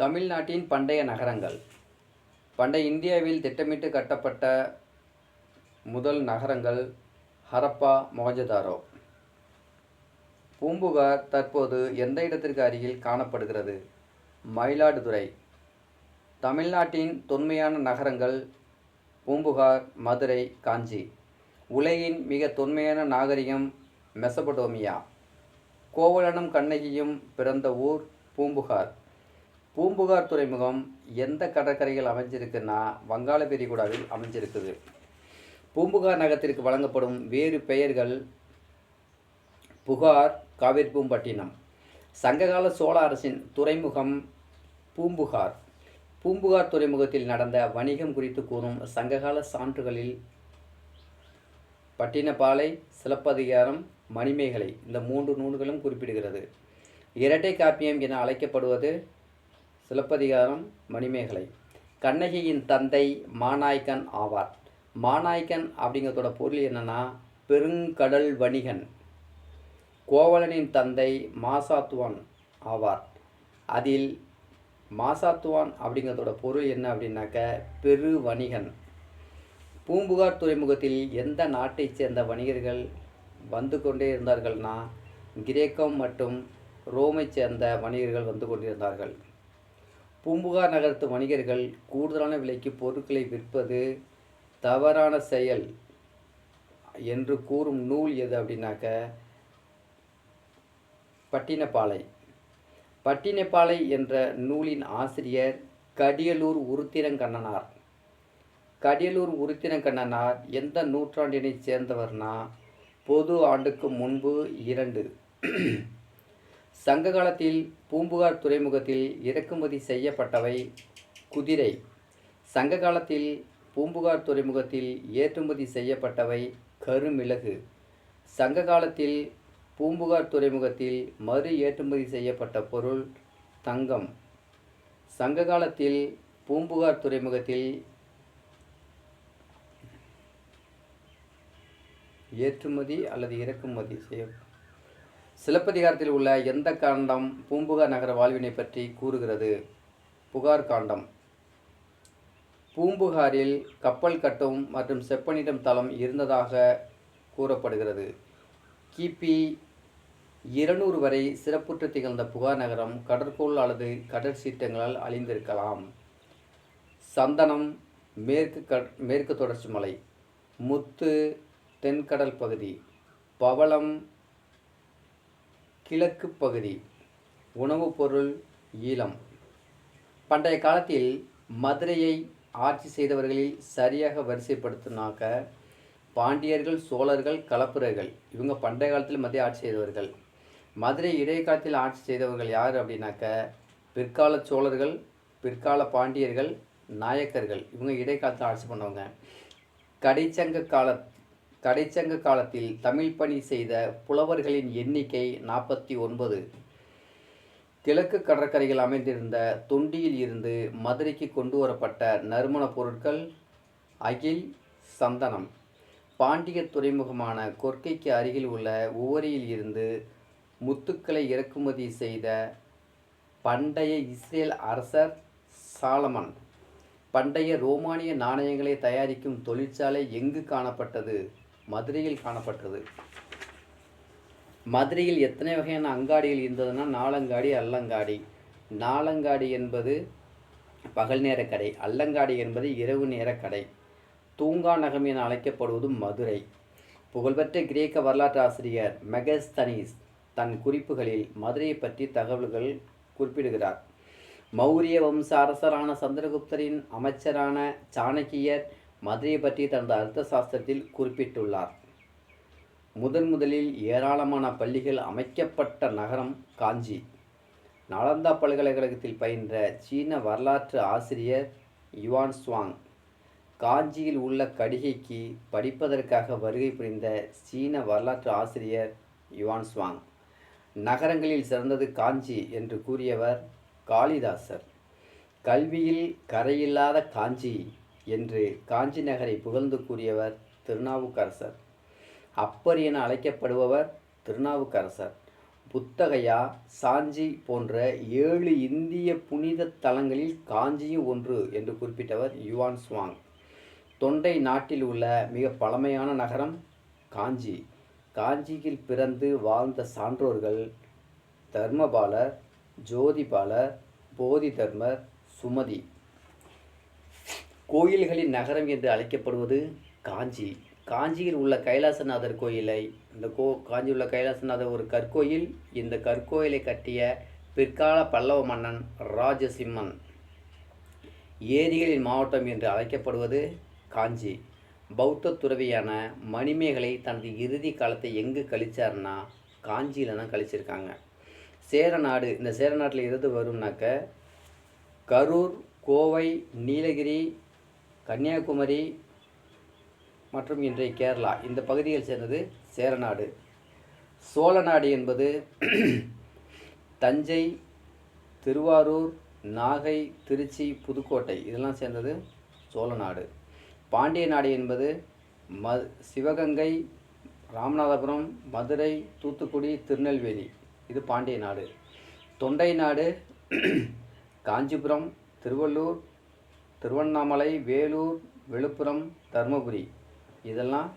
தமிழ்நாட்டின் பண்டைய நகரங்கள். பண்டைய இந்தியாவில் திட்டமிட்டு கட்டப்பட்ட முதல் நகரங்கள் ஹரப்பா மொஹஞ்சதாரோ பூம்புகார் தற்போது எந்த இடத்திற்கு அருகில் காணப்படுகிறது? மயிலாடுதுறை. தமிழ்நாட்டின் தொன்மையான நகரங்கள் பூம்புகார் மதுரை காஞ்சி. உலகின் மிக தொன்மையான நாகரிகம் மெசபடோமியா கோவலனும் கண்ணகியும் பிறந்த ஊர் பூம்புகார். பூம்புகார் துறைமுகம் எந்த கடற்கரையில் அமைஞ்சிருக்குன்னா வங்காள விரிகுடாவில் அமைஞ்சிருக்குது. பூம்புகார் நகரத்திற்கு வழங்கப்படும் வேறு பெயர்கள் புகார் காவிரிப்பூம்பட்டினம் சங்ககால சோழ அரசின் துறைமுகம் பூம்புகார். பூம்புகார் துறைமுகத்தில் நடந்த வணிகம் குறித்து கூறும் சங்ககால சான்றுகளில் பட்டினப்பாலை சிலப்பதிகாரம் மணிமேகலை இந்த மூன்று நூல்களும் குறிப்பிடுகிறது. இரட்டை காப்பியம் என அழைக்கப்படுவது சிலப்பதிகாரம் மணிமேகலை. கண்ணகியின் தந்தை மாநாய்கன் ஆவார். மாநாய்கன் அப்படிங்கிறதோட பொருள் என்னன்னா பெருங்கடல் வணிகன். கோவலனின் தந்தை மாசாத்துவான் ஆவார். அதில் மாசாத்துவான் அப்படிங்கிறதோட பொருள் என்ன அப்படின்னாக்க பெரு வணிகன். பூம்புகார் துறைமுகத்தில் எந்த நாட்டைச் சேர்ந்த வணிகர்கள் வந்து கொண்டே இருந்தார்கள்னா கிரேக்கம் மற்றும் ரோமைச் சேர்ந்த வணிகர்கள் வந்து கொண்டிருந்தார்கள். பூம்புகார் நகரத்து வணிகர்கள் கூடுதலான விலைக்கு பொருட்களை விற்பது தவறான செயல் என்று கூறும் நூல் எது அப்படின்னாக்க பட்டினப்பாலை. பட்டினப்பாலை என்ற நூலின் ஆசிரியர் கடியலூர் உருத்திரங்கண்ணனார். கடியலூர் உருத்திரங்கண்ணனார் எந்த நூற்றாண்டினைச் சேர்ந்தவர்னா பொது ஆண்டுக்கு முன்பு இரண்டு. சங்க காலத்தில் பூம்புகார் துறைமுகத்தில் இறக்குமதி செய்யப்பட்டவை குதிரை. சங்க காலத்தில் பூம்புகார் துறைமுகத்தில் ஏற்றுமதி செய்யப்பட்டவை கருமிளகு. சங்க காலத்தில் பூம்புகார் துறைமுகத்தில் மறு ஏற்றுமதி செய்யப்பட்ட பொருள் தங்கம். சங்க காலத்தில் பூம்புகார் துறைமுகத்தில் ஏற்றுமதி அல்லது இறக்குமதி செய்ய சிலப்பதிகாரத்தில் உள்ள எந்த காண்டம் பூம்புகார் நகர வாழ்வினை பற்றி கூறுகிறது? புகார் காண்டம். பூம்புகாரில் கப்பல் கட்டும் மற்றும் செப்பனிடம் தளம் இருந்ததாக கூறப்படுகிறது. கிபி இருநூறு வரை சிறப்புற்று திகழ்ந்த புகார் நகரம் கடற்கோள் அல்லது கடற்சீற்றங்களால் அழிந்திருக்கலாம். சந்தனம் மேற்கு க மேற்கு தொடர்ச்சி மலை முத்து தென்கடல் பகுதி பவளம் கிழக்கு பகுதி உணவுப் பொருள் ஈழம். பண்டைய காலத்தில் மதுரையை ஆட்சி செய்தவர்களில் சரியாக வரிசைப்படுத்தினாக்க பாண்டியர்கள் சோழர்கள் கலப்புரர்கள் இவங்க பண்டைய காலத்தில் மத்திய ஆட்சி செய்தவர்கள். மதுரை இடைக்காலத்தில் ஆட்சி செய்தவர்கள் யார் அப்படின்னாக்க பிற்கால சோழர்கள் பிற்கால பாண்டியர்கள் நாயக்கர்கள் இவங்க இடைக்காலத்தில் ஆட்சி பண்ணவங்க. கடைச்சங்க கால தடைச்சங்க காலத்தில் தமிழ் பணி செய்த புலவர்களின் எண்ணிக்கை நாற்பத்தி ஒன்பது. கிழக்கு கடற்கரையில் அமைந்திருந்த தொண்டியில் இருந்து மதுரைக்கு கொண்டு வரப்பட்ட நறுமணப் பொருட்கள் அகில் சந்தனம். பாண்டிய துறைமுகமான கொர்க்கைக்கு அருகில் உள்ள உவரியில் இருந்து முத்துக்களை இறக்குமதி செய்த பண்டைய இஸ்ரேல் அரசர் சாலமன். பண்டைய ரோமானிய நாணயங்களை தயாரிக்கும் தொழிற்சாலை எங்கு காணப்பட்டது? மதுரையில் காணப்பட்டது. மதுரையில் எத்தனை வகையான அங்காடிகள் இருந்ததுன்னா நாலங்காடி அல்லங்காடி. நாலங்காடி என்பது பகல் நேர கடை. அல்லங்காடி என்பது இரவு நேர கடை. தூங்கா நகம் என அழைக்கப்படுவது மதுரை. புகழ்பெற்ற கிரேக்க வரலாற்று ஆசிரியர் மெகஸ்தனீஸ் தன் குறிப்புகளில் மதுரையை பற்றி தகவல்கள் குறிப்பிடுகிறார். மௌரிய வம்ச அரசரான சந்திரகுப்தரின் அமைச்சரான சாணக்கியர் மதுரையை பற்றி தனது அர்த்த சாஸ்திரத்தில் குறிப்பிட்டுள்ளார். முதன் முதலில் ஏராளமான பள்ளிகள் அமைக்கப்பட்ட நகரம் காஞ்சி. நாலந்தா பல்கலைக்கழகத்தில் பயின்ற சீன வரலாற்று ஆசிரியர் யுவான் சுவாங் காஞ்சியில் உள்ள கடிகைக்கு படிப்பதற்காக வருகை புரிந்த சீன வரலாற்று ஆசிரியர் யுவான் சுவாங் நகரங்களில் சிறந்தது காஞ்சி என்று கூறியவர் காளிதாசர். கல்வியில் கரையில்லாத காஞ்சி என்று காஞ்சி நகரை புகழ்ந்து கூறியவர் திருநாவுக்கரசர். அப்பர் என அழைக்கப்படுபவர் திருநாவுக்கரசர். புத்தகையா சாஞ்சி போன்ற ஏழு இந்திய புனித தலங்களில் காஞ்சியும் ஒன்று என்று குறிப்பிட்டவர் யுவான் சுவாங். தொண்டை நாட்டில் உள்ள மிக பழமையான நகரம் காஞ்சி. காஞ்சியில் பிறந்து வாழ்ந்த சான்றோர்கள் தர்மபாலர் ஜோதிபாலர் போதி தர்மர் சுமதி. கோயில்களின் நகரம் என்று அழைக்கப்படுவது காஞ்சி. காஞ்சியில் உள்ள கைலாசநாதர் கோயிலை இந்த கோ காஞ்சியில் உள்ள கைலாசநாதர் ஒரு கற்கோயில். இந்த கற்கோயிலை கட்டிய பிற்கால பல்லவ மன்னன் ராஜசிம்மன். ஏரிகளின் மாவட்டம் என்று அழைக்கப்படுவது காஞ்சி. பௌத்த துறவியான மணிமேகலை தனது இறுதி காலத்தை எங்கு கழிச்சார்னா காஞ்சியில் தான் கழிச்சிருக்காங்க. சேரநாடு இந்த சேரநாட்டில் இருந்து வரும்னாக்க கரூர் கோவை நீலகிரி கன்னியாகுமரி மற்றும் இன்றைய கேரளா. இந்த பகுதியில் சேர்ந்தது சேரநாடு. சோழநாடு என்பது தஞ்சை திருவாரூர் நாகை திருச்சி புதுக்கோட்டை. இதெல்லாம் சேர்ந்தது சோழநாடு பாண்டிய நாடு என்பது ம சிவகங்கை ராமநாதபுரம் மதுரை தூத்துக்குடி திருநெல்வேலி. இது பாண்டிய நாடு. தொண்டை நாடு காஞ்சிபுரம் திருவள்ளூர் திருவண்ணாமலை வேலூர் விழுப்புரம் தருமபுரி இதெல்லாம்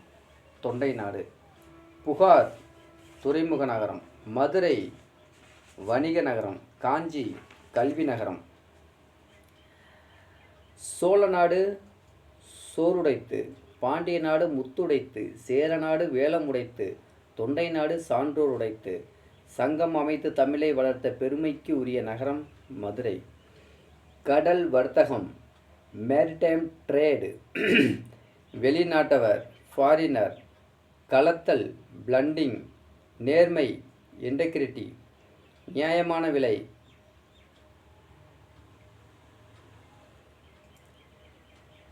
தொண்டை நாடு. புகார் துறைமுக நகரம் மதுரை வணிக நகரம் காஞ்சி கல்வி நகரம். சோழ நாடு சோறுடைத்து பாண்டிய நாடு முத்துடைத்து சேர நாடு வேலம் உடைத்து தொண்டை நாடு சான்றோர் உடைத்து சங்கம் அமைத்து தமிழை வளர்த்த பெருமைக்கு உரிய நகரம் மதுரை. கடல் வர்த்தகம் மேரிடைம் ட்ரேடு. வெளிநாட்டவர் ஃபாரினர் கலத்தல் பிளண்டிங் நேர்மை இன்டெகிரிட்டி நியாயமான விலை.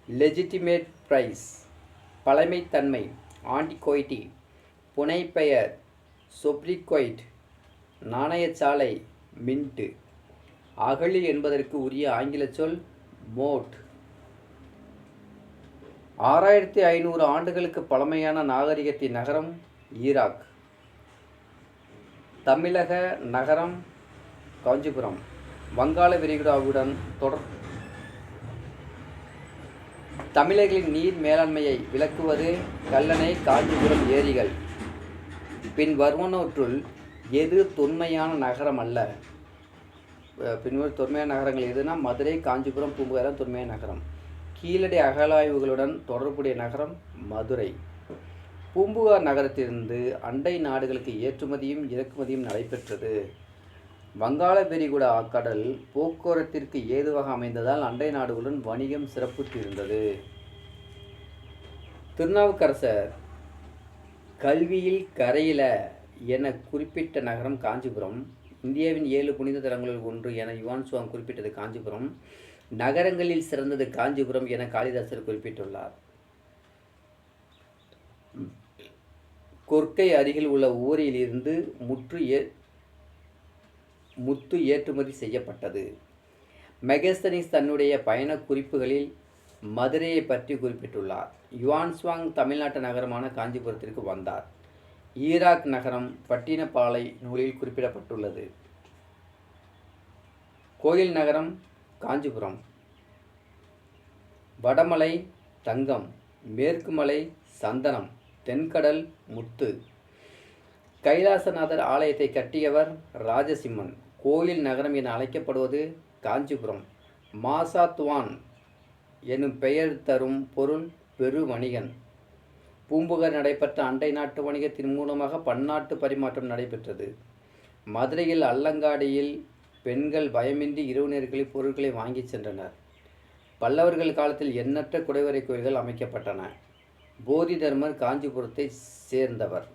லெஜிட்டிமேட் ப்ரைஸ் பழமைத்தன்மை ஆண்டிகோய்டி புனைப்பெயர் சொப்ரிகொய்ட் நாணயச்சாலை மின்ட்டு அகழி என்பதற்கு உரிய ஆங்கில சொல் மோட் ஆறாயிரத்தி ஐநூறு ஆண்டுகளுக்கு பழமையான நாகரிகத்தின் நகரம் ஈராக். தமிழக நகரம் காஞ்சிபுரம். வங்காள விரிகுடாவுடன் தொடர் தமிழர்களின் நீர் மேலாண்மையை விளக்குவது கல்லணை காஞ்சிபுரம் ஏரிகள். பின் வருவனவற்றுள் எது தொன்மையான நகரம் அல்ல? பின்வரும் தொன்மையான நகரங்கள் எதுனா மதுரை காஞ்சிபுரம் பூம்புகாரம் தொன்மையான நகரம். கீழடி அகழாய்வுகளுடன் தொடர்புடைய நகரம் மதுரை. பூம்புகார் நகரத்திலிருந்து அண்டை நாடுகளுக்கு ஏற்றுமதியும் இறக்குமதியும் நடைபெற்றது. வங்காள விரிகுடா கடல் போக்குவரத்திற்கு ஏதுவாக அமைந்ததால் அண்டை நாடுகளுடன் வணிகம் சிறப்புற்றிருந்தது. திருநாவுக்கரசர் கல்வியில் கரையில என குறிப்பிட்ட நகரம் காஞ்சிபுரம். இந்தியாவின் ஏழு புனித தலங்களில் ஒன்று என யுவான் சுவாங் குறிப்பிட்டது காஞ்சிபுரம். நகரங்களில் சிறந்தது காஞ்சிபுரம் என காளிதாசர் குறிப்பிட்டுள்ளார். கொர்க்கை அருகில் உள்ள ஊரில் இருந்து முற்று ஏ முத்து ஏற்றுமதி செய்யப்பட்டது. மெகஸ்தனிஸ் தன்னுடைய பயண குறிப்புகளில் மதுரையை பற்றி குறிப்பிட்டுள்ளார். யுவான்ஸ்வாங் தமிழ்நாட்டு நகரமான காஞ்சிபுரத்திற்கு வந்தார். ஈராக் நகரம் பட்டினப்பாலை நூலில் குறிப்பிடப்பட்டுள்ளது. கோயில் நகரம் காஞ்சிபுரம். வடமலை தங்கம் மேற்கு மலை சந்தனம் தென்கடல் முத்து. கைலாசநாதர் ஆலயத்தை கட்டியவர் ராஜசிம்மன். கோயில் நகரம் என அழைக்கப்படுவது காஞ்சிபுரம். மாசாத்வான் எனும் பெயர் தரும் பொருள் பெரு வணிகன். பூம்புகார் நடைபெற்ற அண்டை நாட்டு வணிகத்தின் மூலமாக பன்னாட்டு பரிமாற்றம் நடைபெற்றது. மதுரையில் அல்லங்காடியில் பெண்கள் பயமின்றி இரவு நேரங்களில் பொருட்களை வாங்கிச் சென்றனர். பல்லவர்கள் காலத்தில் எண்ணற்ற குடைவரை கோயில்கள் அமைக்கப்பட்டன. போதி தர்மர் காஞ்சிபுரத்தை சேர்ந்தவர்.